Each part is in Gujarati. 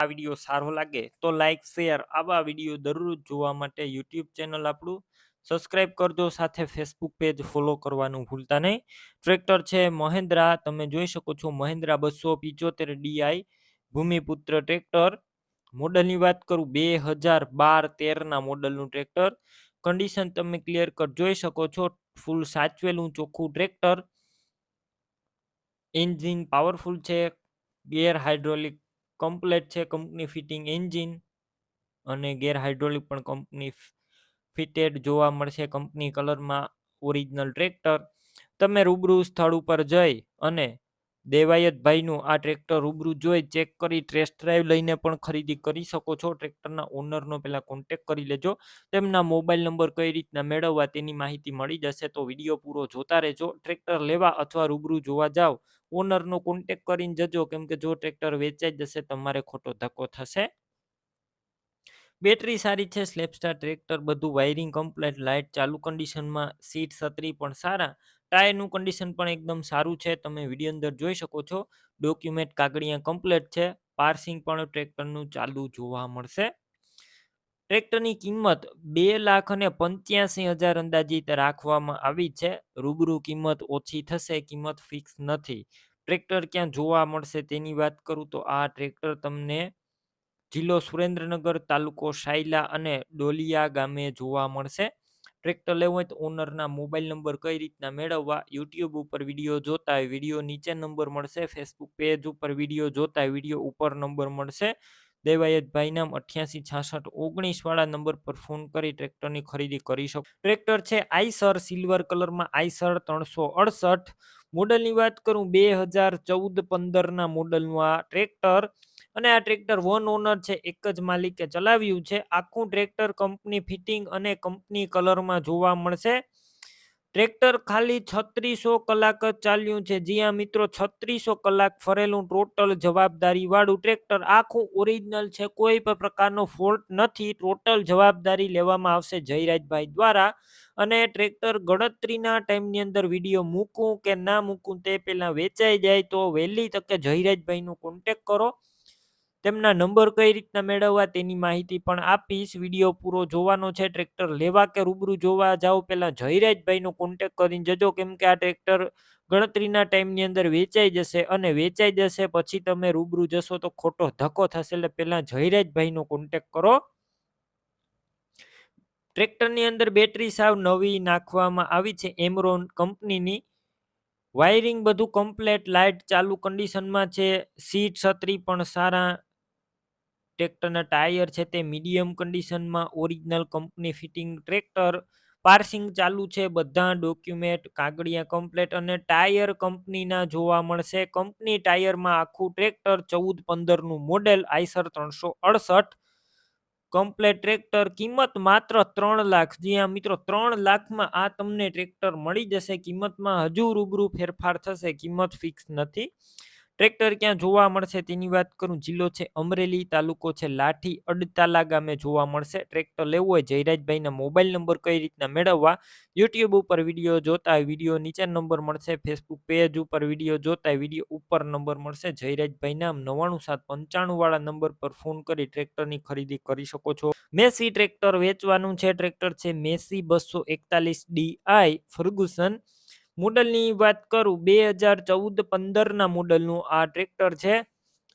આ વીડિયો સારો લાગે તો લાઈક, શેર આવા વીડિયો દરરોજ જોવા માટે યુટ્યુબ ચેનલ આપણું સબસ્ક્રાઈબ કરજો. સાથે ફેસબુક પેજ ફોલો કરવાનું ભૂલતા નહીં. ટ્રેક્ટર છે મહેન્દ્રા, તમે જોઈ શકો છો મહેન્દ્રા બસો પિચોતેર ડીઆઈ ભૂમિપુત્ર ટ્રેક્ટર. મોડલની વાત કરું બે હજાર બાર તેરના મોડલનું ટ્રેક્ટર. કન્ડિશન તમે ક્લિયર કટ જોઈ શકો છો. ફૂલ સાચવેલું ચોખ્ખું ટ્રેક્ટર. એન્જિન પાવરફુલ છે. ગેર હાઇડ્રોલિક કમ્પ્લેટ છે કંપની ફિટિંગ એન્જિન અને ગેર હાઇડ્રોલિક પણ કંપની ફિટેડ જોવા મળશે કંપની કલરમાં ઓરિજિનલ ટ્રેક્ટર તમે રૂબરૂ સ્થળ ઉપર જઈ અને દેવાયતભાઈનું આ ટ્રેક્ટર રૂબરૂ જોઈ ચેક કરી ટેસ્ટ ડ્રાઈવ લઈને પણ ખરીદી કરી શકો છો. ટ્રેક્ટરના ઓનરનો પહેલાં કોન્ટેક કરી લેજો. તેમના મોબાઈલ નંબર કઈ રીતના મેળવવા તેની માહિતી મળી જશે તો વીડિયો પૂરો જોતા રહેજો. ટ્રેક્ટર લેવા અથવા રૂબરૂ જોવા જાઓ ઓનરનો કોન્ટેક કરીને જજો, કેમ કે જો ટ્રેક્ટર વેચાઈ જશે, તમારે ખોટો ધક્કો થશે. બેટરી સારી છે સ્લેપસ્ટાર ટ્રેક્ટર બધું વાયરિંગ કમ્પ્લેટ લાઇટ ચાલુ કન્ડિશનમાં સીટ સત્રી પણ સારા. ટાયરનું કન્ડિશન પણ એકદમ સારું છે, તમે વીડિયો અંદર જોઈ શકો છો. ડોક્યુમેન્ટ કાગળિયા કમ્પ્લેટ છે પાર્સિંગ પણ ટ્રેક્ટરનું ચાલુ જોવા મળશે. ટ્રેક્ટરની કિંમત બે લાખ અને પંચ્યાસી હજાર અંદાજિત રાખવામાં આવી છે. રૂબરૂ કિંમત ઓછી થશે, કિંમત ફિક્સ નથી. ટ્રેક્ટર ક્યાં જોવા મળશે તેની વાત કરું તો આ ટ્રેક્ટર તમને જિલ્લો સુરેન્દ્રનગર તાલુકો સાયલા અને ડોલિયા ગામે જોવા મળશે. ટ્રેક્ટર લેવું હોય તો ઓનરના મોબાઈલ નંબર કઈ રીતના મેળવવા, યુટ્યુબ ઉપર વીડિયો જોતા વીડિયો નીચે નંબર મળશે, ફેસબુક પેજ ઉપર વીડિયો જોતા વીડિયો ઉપર નંબર મળશે. દેવાયતભાઈ નામ અઠ્યાસી છાસઠ ઓગણીસ વાળા નંબર પર ફોન કરી ટ્રેક્ટરની ખરીદી કરી શકો. ટ્રેક્ટર છે આઈસર, સિલ્વર કલરમાં આઈસર ત્રણસો અડસઠ. મોડલની વાત કરું બે હજાર ચૌદ પંદરના મોડલનું આ ટ્રેક્ટર. અને આ ટ્રેક્ટર વન ઓનર છે, એક જ માલિકે ચલાવ્યું છે. આખું ટ્રેક્ટર કંપની ફિટિંગ અને કંપની કલરમાં જોવા મળશે. ટ્રેક્ટર ખાલી છત્રીસો કલાક જ ચાલ્યું છે. જ્યાં મિત્રો, છત્રીસો કલાક ફરેલું ટોટલ જવાબદારી વાળું ટ્રેક્ટર આખું ઓરિજિનલ છે. કોઈ પણ પ્રકારનો ફોલ્ટ નથી. ટોટલ જવાબદારી લેવામાં આવશે જયરાજભાઈ દ્વારા અને ટ્રેક્ટર ગણતરીના ટાઈમની અંદર વીડિયો મૂકું કે ના મૂકું તે પહેલાં વેચાઈ જાય તો વહેલી તકે જયરાજભાઈનો કોન્ટેક કરો. તેમના નંબર કઈ રીતના મેળવવા તેની માહિતી પણ આપીશ. વીડિયો પૂરો જોવાનો છે, ટ્રેક્ટર લેવા કે રૂબરૂ જોવા જાઓ, પહેલાં જયરાજભાઈનો કોન્ટેક કરીને જજો, કેમ કે આ ટ્રેક્ટર ગણતરીના ટાઈમની અંદર વેચાઈ જશે અને વેચાઈ જશે, પછી તમે રૂબરૂ જશો તો ખોટો ધક્કો થશે, એટલે પહેલાં જયરાજભાઈનો કોન્ટેક કરો. ટ્રેક્ટરની અંદર બેટરી સાવ નવી નાખવામાં આવી છે, એમરોન કંપનીની. વાયરિંગ બધું કમ્પ્લેટ લાઇટ ચાલુ કન્ડિશનમાં છે, સીટ છત્રી પણ સારા ટ્રેક્ટરના ટાયર છે તે મીડિયમ કન્ડિશનમાં original company fitting tractor passing ચાલુ છે, બધા ડોક્યુમેન્ટ કાગળિયા કમ્પ્લેટ અને ટાયર કંપનીના જોવા મળશે. કંપની ટાયરમાં આખું ટ્રેક્ટર ચૌદ પંદરનું મોડેલ આઈસર ત્રણસો અડસઠ. કમ્પ્લેટ ટ્રેક્ટર કિંમત માત્ર ત્રણ લાખ. જ્યાં મિત્રો, ત્રણ લાખમાં આ તમને ટ્રેક્ટર મળી જશે. કિંમતમાં હજુ રૂબરૂ ફેરફાર થશે. કિંમત ફિક્સ નથી. ટ્રેક્ટર ક્યાં જોવા મળશે તેની વાત કરું. જિલ્લો છે અમરેલી, તાલુકો છે લાઠી, અડતાલા ગામે જોવા મળશે. ટ્રેક્ટર લેવું હોય જયરાજભાઈના મોબાઈલ નંબર કઈ રીતના મેળવવા? યુટ્યુબ ઉપર વીડિયો જોતા વીડિયો નીચે નંબર મળશે. ફેસબુક પેજ ઉપર વીડિયો જોતા વીડિયો ઉપર નંબર મળશે. જયરાજભાઈ નામ નવ્વાણું સાત પંચાણું વાળા નંબર પર ફોન કરી ટ્રેક્ટરની ખરીદી કરી શકો છો. મેસી ટ્રેક્ટર વેચવાનું છે. ટ્રેક્ટર છે મેસી બસો એકતાલીસ ડીઆઈ ફર્ગુસન મોડલની વાત કરું, બે હજાર ચૌદ પંદરના મોડલનું આ ટ્રેક્ટર છે.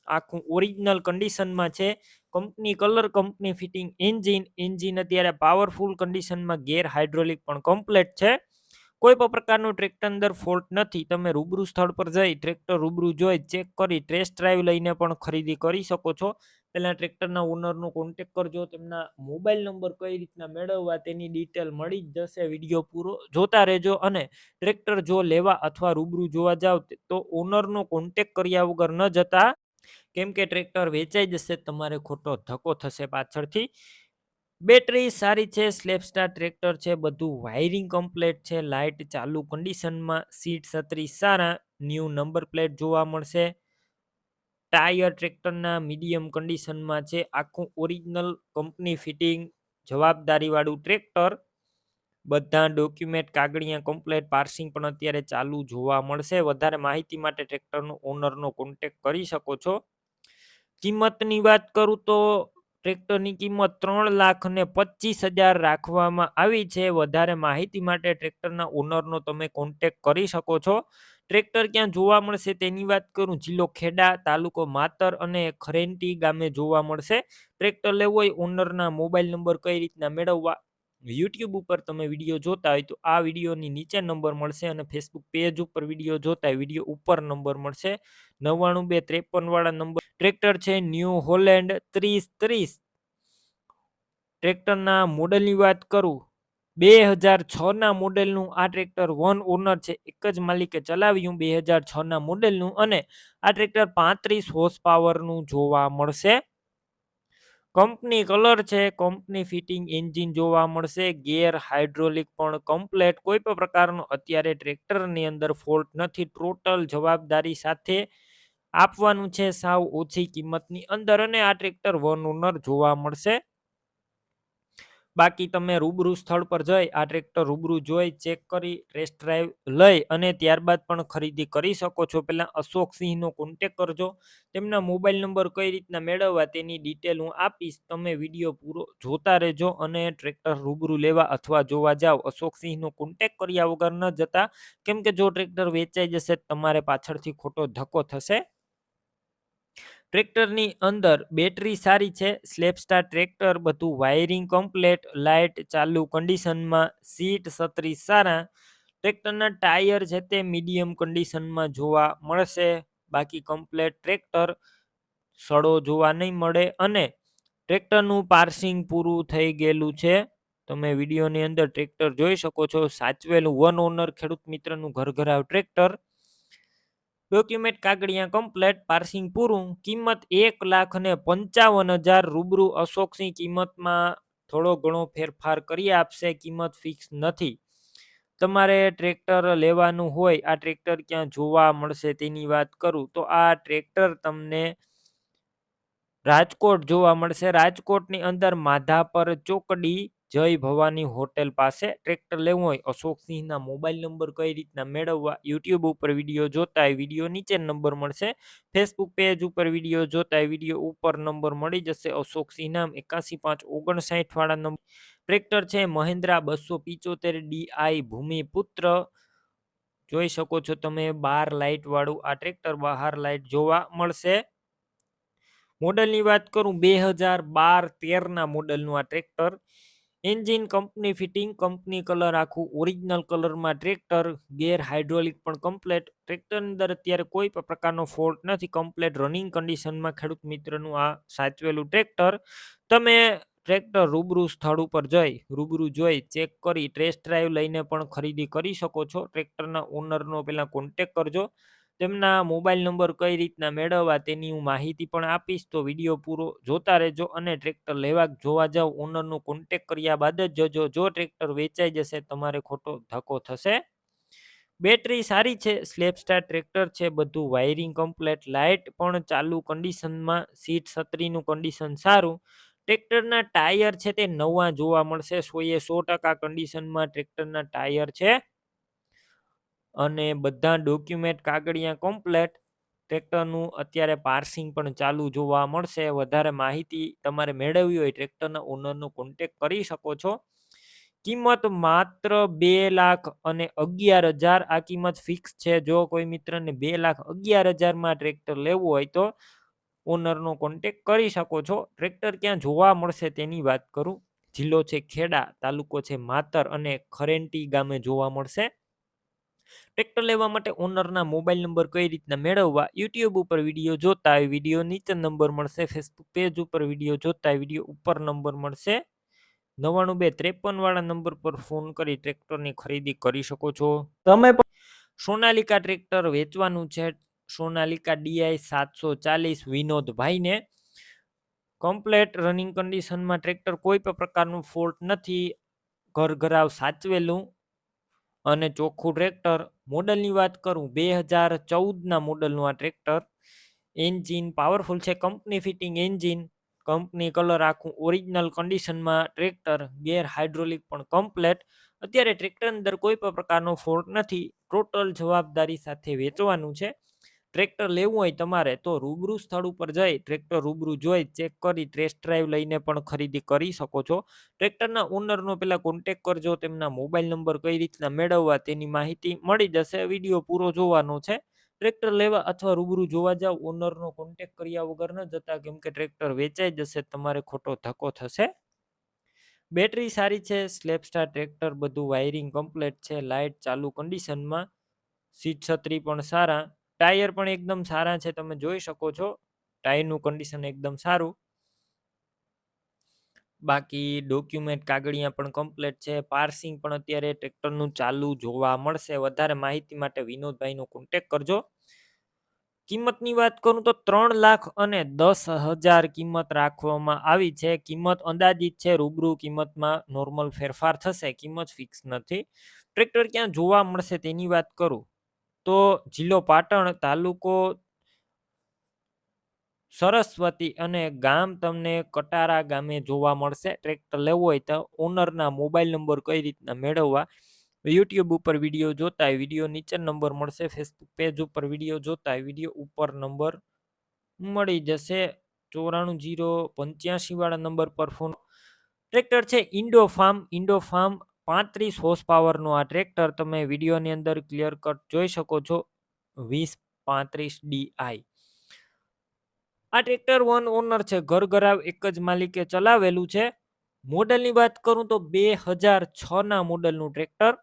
આખું ઓરિજિનલ કન્ડિશનમાં છે. Company colour company fitting engine engine અત્યારે પાવરફુલ કન્ડિશનમાં ગેર હાઇડ્રોલિક પણ કમ્પ્લેટ છે. કોઈ પણ પ્રકારનું ટ્રેક્ટર અંદર ફોલ્ટ નથી. તમે રૂબરૂ સ્થળ પર જઈ ટ્રેક્ટર રૂબરૂ જોઈ ચેક કરી ટેસ્ટ ડ્રાઈવ લઈને પણ ખરીદી કરી શકો છો. પહેલાં ટ્રેક્ટરના ઓનરનો કોન્ટેક કરજો, તેમના મોબાઈલ નંબર કઈ રીતના મેળવવા તેની ડિટેલ મળી જ જશે વીડિયો પૂરો જોતા રહેજો અને ટ્રેક્ટર જો લેવા અથવા રૂબરૂ જોવા જાવ તો ઓનરનો કોન્ટેક કર્યા વગર ન જતા, કેમ કે ટ્રેક્ટર વેચાઈ જશે, તમારે ખોટો ધક્કો થશે પાછળથી. બેટરી સારી છે સ્લેપસ્ટાર ટ્રેક્ટર છે, બધું વાયરિંગ કમ્પ્લેટ છે લાઇટ ચાલુ કન્ડિશનમાં સીટ છત્રી સારા ન્યૂ નંબર પ્લેટ જોવા મળશે. ટાયર ટ્રેક્ટરના મીડિયમ કન્ડિશનમાં છે. આખું ઓરિજિનલ કંપની ફિટિંગ, જવાબદારીવાળું ટ્રેક્ટર, બધા ડોક્યુમેન્ટ, કાગળિયા કમ્પ્લેટ, પાર્સિંગ પણ અત્યારે ચાલુ જોવા મળશે. વધારે માહિતી માટે ટ્રેક્ટરનો ઓનરનો કોન્ટેક કરી શકો છો. કિંમતની વાત કરું તો ટ્રેક્ટરની કિંમત ત્રણ લાખ ને પચીસ હજાર રાખવામાં આવી છે. વધારે માહિતી માટે ટ્રેક્ટરના ઓનરનો તમે કોન્ટેક કરી શકો છો. ટ્રેક્ટર ક્યાં જોવા મળશે તેની વાત કરું. જિલ્લો ખેડા, તાલુકો માતર અને ખરેન્ટી ગામે જોવા મળશે. ટ્રેક્ટર લેવું હોય, ઓનરના મોબાઈલ નંબર કઈ રીતના મેળવવા? યુટ્યુબ ઉપર તમે વીડિયો જોતા હોય તો આ વિડીયોની નીચે નંબર મળશે અને ફેસબુક પેજ ઉપર વીડિયો જોતા હોય, વીડિયો ઉપર નંબર મળશે. નવ્વાણું બે ત્રેપનવાળા નંબર. ટ્રેક્ટર છે ન્યૂ હોલેન્ડ ત્રીસ ત્રીસ. ટ્રેક્ટરના મોડલની વાત કરું. બે હજાર છના મોડેલનું આ ટ્રેક્ટર વન ઓનર છે, એક જ માલિકે ચલાવ્યું બે હજાર છના મોડેલનું અને આ ટ્રેક્ટર પાંત્રીસ હોર્સ પાવરનું જોવા મળશે. કંપની કલર છે, કંપની ફિટિંગ એન્જિન જોવા મળશે, ગેર હાઇડ્રોલિક પણ કમ્પ્લેટ, કોઈ પણ પ્રકારનો અત્યારે ટ્રેક્ટરની અંદર ફોલ્ટ નથી, ટોટલ જવાબદારી સાથે આપવાનું છે, સાવ ઓછી કિંમતની અંદર અને આ ટ્રેક્ટર વન ઓનર જોવા મળશે. બાકી તમે રૂબરૂ સ્થળ પર જઈ, આ ટ્રેક્ટર રૂબરૂ જોઈ ચેક કરી ટેસ્ટ ડ્રાઈવ લઈ અને ત્યારબાદ પણ ખરીદી કરી શકો છો. પહેલાં અશોક સિંહનો કોન્ટેક કરજો. તેમના મોબાઈલ નંબર કઈ રીતના મેળવવા તેની ડિટેલ હું આપીશ. તમે વીડિયો પૂરો જોતા રહેજો અને ટ્રેક્ટર રૂબરૂ લેવા અથવા જોવા જાઓ અશોક સિંહનો કોન્ટેક કર્યા વગર ન જતા. કેમ કે જો ટ્રેક્ટર વેચાઈ જશે, તમારે પાછળથી ખોટો ધક્કો થશે. ટ્રેક્ટરની અંદર બેટરી સારી છે સ્લેપસ્ટાર ટ્રેક્ટર, બધું વાયરિંગ કમ્પ્લેટ, લાઇટ ચાલુ કન્ડિશનમાં, સીટ છત્રી સારા. ટ્રેક્ટરના ટાયર છે તે મીડિયમ કન્ડિશનમાં જોવા મળશે. બાકી કમ્પ્લેટ ટ્રેક્ટર સડો જોવા નહીં મળે અને ટ્રેક્ટરનું પાર્સિંગ પૂરું થઈ ગયેલું છે. તમે વિડીયોની અંદર ટ્રેક્ટર જોઈ શકો છો. સાચવેલું વન ઓનર ખેડૂત મિત્રનું ઘર ઘરાવ ટ્રેક્ટર. ડોક્યુમેન્ટ કાગળિયા કમ્પ્લેટ પાર્સિંગ પૂરું, કિંમત એક લાખ અને પંચાવન હજાર રૂબરૂ. અશોકસિંહ કિંમતમાં થોડો ઘણો ફેરફાર કરી આપશે, કિંમત ફિક્સ નથી. તમારે ટ્રેક્ટર લેવાનું હોય, આ ટ્રેક્ટર ક્યાં જોવા મળશે તેની વાત કરું. તો આ ટ્રેક્ટર તમને રાજકોટ જોવા મળશે. રાજકોટની અંદર માધાપર ચોકડી જય ભવાની હોટેલ પાસે ટ્રેક્ટર લેવું હોય અશોકસિંહના મોબાઈલ નંબર કઈ રીતના મેળવવા, યુટ્યુબ ઉપર વીડિયો જોતા વીડિયો નીચે નંબર મળશે. ફેસબુક પેજ ઉપર વીડિયો જોતા વીડિયો ઉપર નંબર મળી જશે. અશોકસિંહ નામ એકાસી પાંચ ઓગણસાઠ વાળા નંબર. ટ્રેક્ટર છે મહિન્દ્રા બસો પિચોતેર ડીઆઈ ભૂમિપુત્ર. જોઈ શકો છો તમે બાર લાઇટ વાળું આ ટ્રેક્ટર બહાર લાઇટ જોવા મળશે. મોડલની વાત કરું, બે હજાર બાર તેરના મોડલનું આ tractor. Engine company, fitting company colour આખું ઓરિજિનલ કલરમાં ટ્રેક્ટર, ગેર હાઇડ્રોલિક પણ કમ્પ્લેટ. ટ્રેક્ટર અંદર અત્યારે કોઈ પણ પ્રકારનો ફોલ્ટ નથી, કમ્પ્લેટ રનિંગ કન્ડિશનમાં ખેડૂત મિત્રનું આ સાચવેલું ટ્રેક્ટર. તમે ટ્રેક્ટર રૂબરૂ સ્થળ ઉપર જઈ, રૂબરૂ જોઈ, ચેક કરી, ટેસ્ટ ડ્રાઈવ લઈને પણ ખરીદી કરી શકો છો. ટ્રેક્ટરના ઓનરનો પહેલાં કોન્ટેક કરજો. તેમના મોબાઈલ નંબર કઈ રીતના મેળવવા તેની હું માહિતી પણ આપીશ. તો વીડિયો પૂરો જોતા રહેજો અને ટ્રેક્ટર લેવા જોવા જાવ. ઓનરનો કોન્ટેક કર્યા બાદ જ જજો જો ટ્રેક્ટર વેચાઈ જશે તમારે ખોટો ધક્કો થશે. બેટરી સારી છે સ્લેપસ્ટાર ટ્રેક્ટર છે, બધું વાયરિંગ કમ્પ્લેટ લાઇટ પણ ચાલુ કન્ડિશનમાં સીટ છત્રીનું કન્ડિશન સારું. ટ્રેક્ટરના ટાયર છે તે નવા જોવા મળશે. સોએ સો ટકા કન્ડિશનમાં ટ્રેક્ટરના ટાયર છે. અને બધા ડોક્યુમેન્ટ કાગળિયા કમ્પ્લેટ ટ્રેક્ટરનું અત્યારે પાર્સિંગ પણ ચાલુ જોવા મળશે. વધારે માહિતી તમારે મેળવવી હોય ટ્રેક્ટરના ઓનરનો કોન્ટેક કરી શકો છો. કિંમત માત્ર બે લાખ અને અગિયાર હજાર. આ કિંમત ફિક્સ છે. જો કોઈ મિત્રને બે લાખ અગિયાર હજારમાં ટ્રેક્ટર લેવું હોય તો ઓનરનો કોન્ટેક કરી શકો છો. ટ્રેક્ટર ક્યાં જોવા મળશે તેની વાત કરું. જિલ્લો છે ખેડા, તાલુકો છે માતર અને ખરેન્ટી ગામે જોવા મળશે. ટ્રેક્ટર લેવા માટે ઓનરના મોબાઈલ નંબર કઈ રીતના મેળવવા? યુટ્યુબ ઉપર વીડિયો જોતા વીડિયો નીચે નંબર મળશે. ફેસબુક પેજ ઉપર વીડિયો જોતા વીડિયો ઉપર નંબર મળશે. નવ્વાણું બે ત્રેપન વાળા નંબર પર ફોન કરી ટ્રેક્ટરની ખરીદી કરી શકો છો. તમે સોનાલિકા ટ્રેક્ટર વેચવાનું છે. સોનાલિકા ડીઆઈ સાતસો ચાલીસ વિનોદભાઈને કમ્પ્લેટ રનિંગ કન્ડિશનમાં ટ્રેક્ટર કોઈ પણ પ્રકારનું ફોલ્ટ નથી. ઘર ઘરાવ સાચવેલું. અને ચોખ્ખું ટ્રેક્ટર. મોડલની વાત કરું, બે હજાર ચૌદના મોડલનું આ ટ્રેક્ટર. એન્જિન પાવરફુલ છે, company fitting engine. Company colour આખું ઓરિજિનલ કન્ડિશનમાં ટ્રેક્ટર, ગેર હાઇડ્રોલિક પણ કમ્પ્લેટ. અત્યારે ટ્રેક્ટર અંદર કોઈ પણ પ્રકારનો ફોલ્ટ નથી. ટોટલ જવાબદારી સાથે વેચવાનું છે. ટ્રેક્ટર લેવું હોય તમારે, તો રૂબરૂ સ્થળ ઉપર જઈ ટ્રેક્ટર રૂબરૂ જોઈ, ચેક કરી, ટેસ્ટ ડ્રાઈવ લઈને પણ ખરીદી કરી શકો છો. ટ્રેક્ટરના ઓનરનો પહેલાં કોન્ટેક કરજો, તેમના મોબાઈલ નંબર કઈ રીતના મેળવવા તેની માહિતી મળી જશે. વીડિયો પૂરો જોવાનો છે. ટ્રેક્ટર લેવા અથવા રૂબરૂ જોવા જાવ, ઓનરનો કોન્ટેક કર્યા વગર ન જતા, કેમ કે ટ્રેક્ટર વેચાઈ જશે, તમારે ખોટો ધક્કો થશે. બેટરી સારી છે સ્લેપ સ્ટાર ટ્રેક્ટર, બધું વાયરિંગ કમ્પ્લીટ છે, લાઇટ ચાલુ કન્ડિશનમાં સીટ છત્રી પણ સારા. ટાયર પણ એકદમ સારા છે, તમે જોઈ શકો છો. ટાયરનું કન્ડિશન એકદમ સારું. બાકી ડોક્યુમેન્ટ કાગળિયા પણ કમ્પ્લીટ છે. પાર્સિંગ પણ અત્યારે ટ્રેક્ટરનું ચાલુ જોવા મળશે. વધારે માહિતી માટે વિનોદભાઈનો કોન્ટેક કરજો. કિંમતની વાત કરું તો ત્રણ લાખ અને દસ હજાર કિંમત રાખવામાં આવી છે. કિંમત અંદાજિત છે, રૂબરૂ કિંમતમાં નોર્મલ ફેરફાર થશે. કિંમત ફિક્સ નથી. ટ્રેક્ટર ક્યાં જોવા મળશે તેની વાત કરું. તો જિલ્લો પાટણ તાલુકો સરસ્વતી અને ગામ તમને કટારા ગામે જોવા મળશે. ટ્રેક્ટર લેવું હોય તો ઓનરના મોબાઈલ નંબર કઈ રીતના મેળવવા? યુટ્યુબ ઉપર વીડિયો જોતા હોય વીડિયો નીચે નંબર મળશે. ફેસબુક પેજ ઉપર વીડિયો જોતા હોય વીડિયો ઉપર નંબર મળી જશે. ચોરાણું જીરો પંચ્યાસી વાળા નંબર પર ફોન. ટ્રેક્ટર છે ઇન્ડો ફાર્મ. ઇન્ડો ફાર્મ પાંત્રીસ હોર્સ પાવરનું આ ટ્રેક્ટર તમે વિડીયોની અંદર ક્લિયર કટ જોઈ શકો છો. વીસ પાંત્રીસ ડીઆઈ આ ટ્રેક્ટર વન ઓનર છે, ઘર ઘરાવ એક જ માલિકે ચલાવેલું છે. મોડલની વાત કરું તો બે હજાર છના મોડલનું ટ્રેક્ટર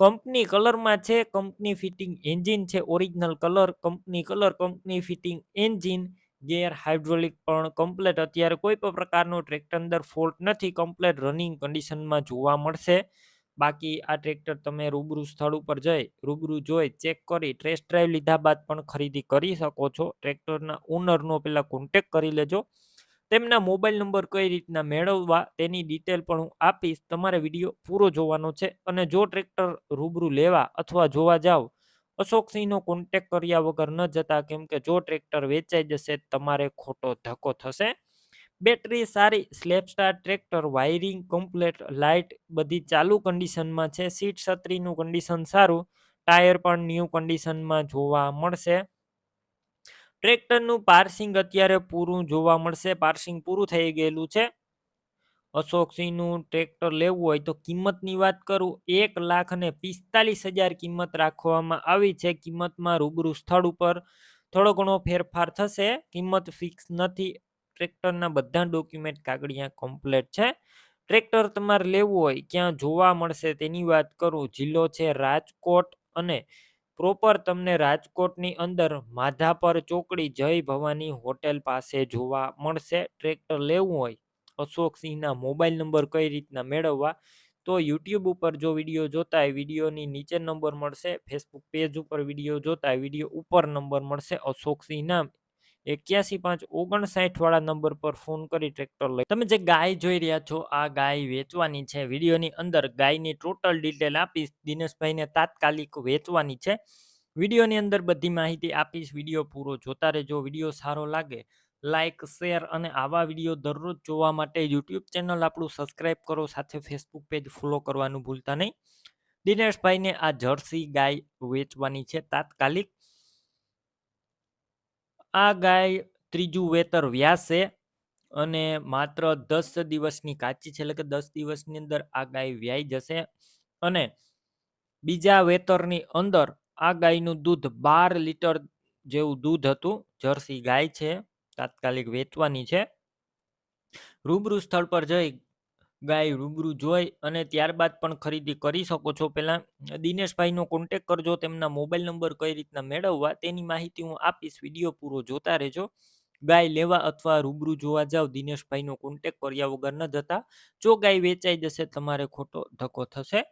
કંપની કલરમાં છે, કંપની ફિટિંગ એન્જિન છે original colour company colour company fitting engine gear hydraulic પણ કમ્પ્લેટ. અત્યારે કોઈ પણ પ્રકારનો ટ્રેક્ટર અંદર ફોલ્ટ નથી, કમ્પ્લેટ રનિંગ કન્ડિશનમાં જોવા મળશે. બાકી આ ટ્રેક્ટર તમે રૂબરૂ સ્થળ ઉપર જઈ, રૂબરૂ જોઈ, ચેક કરી, ટેસ્ટ ડ્રાઈવ લીધા બાદ પણ ખરીદી કરી શકો છો. ટ્રેક્ટરના ઓનરનો પહેલાં કોન્ટેક કરી લેજો. તેમના મોબાઈલ નંબર કઈ રીતના મેળવવા તેની ડિટેલ પણ હું આપીશ. તમારે વીડિયો પૂરો જોવાનો છે અને જો ટ્રેક્ટર રૂબરૂ લેવા અથવા જોવા જાવ અશોકસિંહનો કોન્ટેક કર્યા વગર ન જતા કેમ કે જો ટ્રેક્ટર વેચાઈ જશે, તમારે ખોટો ધક્કો થશે. બેટરી સારી self start tractor wiring complete light બધી ચાલુ કન્ડિશનમાં છે. સીટ છત્રીનું કન્ડિશન સારું ટાયર પણ ન્યૂ કન્ડિશનમાં જોવા મળશે. ટ્રેક્ટરનું પાર્સિંગ અત્યારે પૂરું જોવા મળશે. પાર્સિંગ પૂરું થઈ ગયેલું છે. અશોકસિંહનું ટ્રેક્ટર લેવું હોય તો કિંમતની વાત કરું, એક લાખ અને પિસ્તાલીસ હજાર કિંમત રાખવામાં આવી છે. કિંમતમાં રૂબરૂ સ્થળ ઉપર થોડો ઘણો ફેરફાર થશે. કિંમત ફિક્સ નથી. ટ્રેક્ટરના બધા ડોક્યુમેન્ટ કાગળિયા કમ્પ્લેટ છે. ટ્રેક્ટર તમારે લેવું હોય, ક્યાં જોવા મળશે તેની વાત કરું. જિલ્લો છે રાજકોટ અને પ્રોપર તમને રાજકોટની અંદર માધાપર ચોકડી જય ભવાની હોટેલ પાસે જોવા મળશે. ટ્રેક્ટર લેવું હોય અશોકસિંહના મોબાઈલ નંબર કઈ રીતના મેળવવા? તો યુટ્યુબ ઉપર જો વીડિયો જોતા હોય, વિડીયોની નીચે નંબર મળશે. ફેસબુક પેજ ઉપર વીડિયો જોતા હોય, વીડિયો ઉપર નંબર મળશે. અશોકસિંહ નામ એક્યાસી પાંચ ઓગણસાઠ વાળા નંબર પર ફોન કરી ટ્રેક્ટર લઈ. તમે જે ગાય જોઈ રહ્યા છો, આ ગાય વેચવાની છે. વિડીયોની અંદર ગાયની ટોટલ ડિટેલ આપીશ. દિનેશભાઈને તાત્કાલિક વેચવાની છે. વિડીયોની અંદર બધી માહિતી આપીશ. વીડિયો પૂરો જોતા રહેજો. વીડિયો સારો લાગે લાઇક શેર અને આવા વીડિયો દરરોજ જોવા માટે યુટ્યુબ ચેનલ આપણું સબસ્ક્રાઈબ કરો, સાથે ફેસબુક પેજ ફોલો કરવાનું ભૂલતા નહીં. દિનેશભાઈને આ જર્સી ગાય વેચવાની છે તાત્કાલિક. આ ગાય ત્રીજું વેતર વ્યાસે અને માત્ર દસ દિવસની કાચી છે, એટલે કે દસ દિવસની અંદર આ ગાય વ્યાઈ જશે. અને બીજા વેતરની અંદર આ ગાયનું દૂધ બાર લીટર જેવું દૂધ હતું, જર્સી ગાય છે. તાત્કાલિક વેચવાની છે. રૂબરૂ સ્થળ પર જઈ ગાય રૂબરૂ જોઈ અને ત્યારબાદ પણ ખરીદી કરી શકો છો. પહેલાં દિનેશભાઈનો કોન્ટેક કરજો, તેમના મોબાઈલ નંબર કઈ રીતના મેળવવા તેની માહિતી હું આપીશ. વીડિયો પૂરો જોતા રહેજો. ગાય લેવા અથવા રૂબરૂ જોવા જાવ, દિનેશભાઈનો કોન્ટેક કર્યા વગર ન જતા. જો ગાય વેચાઈ જશે, તમારે ખોટો ધક્કો થશે.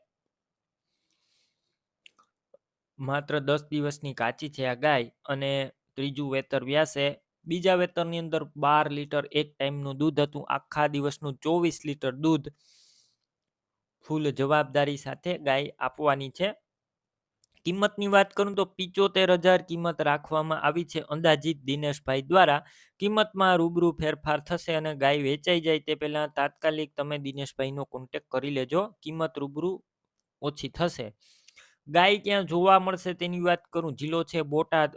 માત્ર દસ દિવસની કાચી છે આ ગાય અને ત્રીજું વેતર વ્યાસે બીજા વેતરની અંદર બાર લીટર એક ટાઈમનું દૂધ હતું, આખા દિવસનું ચોવીસ લીટર દૂધ ફૂલ જવાબદારી સાથે ગાય આપવાની છે. કિંમતની વાત કરું તો પિચોતેર હજાર કિંમત રાખવામાં આવી છે. અંદાજિત દિનેશભાઈ દ્વારા કિંમતમાં રૂબરૂ ફેરફાર થશે અને ગાય વેચાઈ જાય તે પહેલાં તાત્કાલિક તમે દિનેશભાઈનો કોન્ટેક કરી લેજો. કિંમત રૂબરૂ ઓછી થશે. ગાય ક્યાં જોવા મળશે તેની વાત કરું. જિલ્લો છે બોટાદ.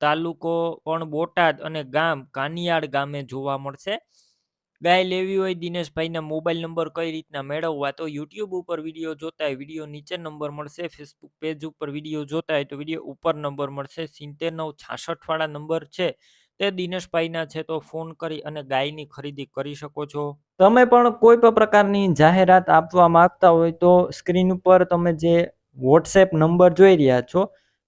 તાલુકો પણ બોટાદ અને ગામ કાનિયાળ ગામે જોવા મળશે. ગાય લેવી હોય દિનેશભાઈના મોબાઈલ નંબર કઈ રીતના મેળવવા તો યુટ્યુબ ઉપર વીડિયો જોતા હોય, વીડિયો નીચે નંબર મળશે. ફેસબુક પેજ ઉપર વીડિયો જોતા હોય તો વીડિયો ઉપર નંબર મળશે. સિત્તેર નવ છાસઠ વાળા નંબર છે તે દિનેશભાઈના છે તો ફોન કરી અને ગાયની ખરીદી કરી શકો છો. તમે પણ કોઈ પણ પ્રકારની જાહેરાત આપવા માંગતા હોય તો સ્ક્રીન ઉપર તમે જે વોટ્સએપ નંબર જોઈ રહ્યા છો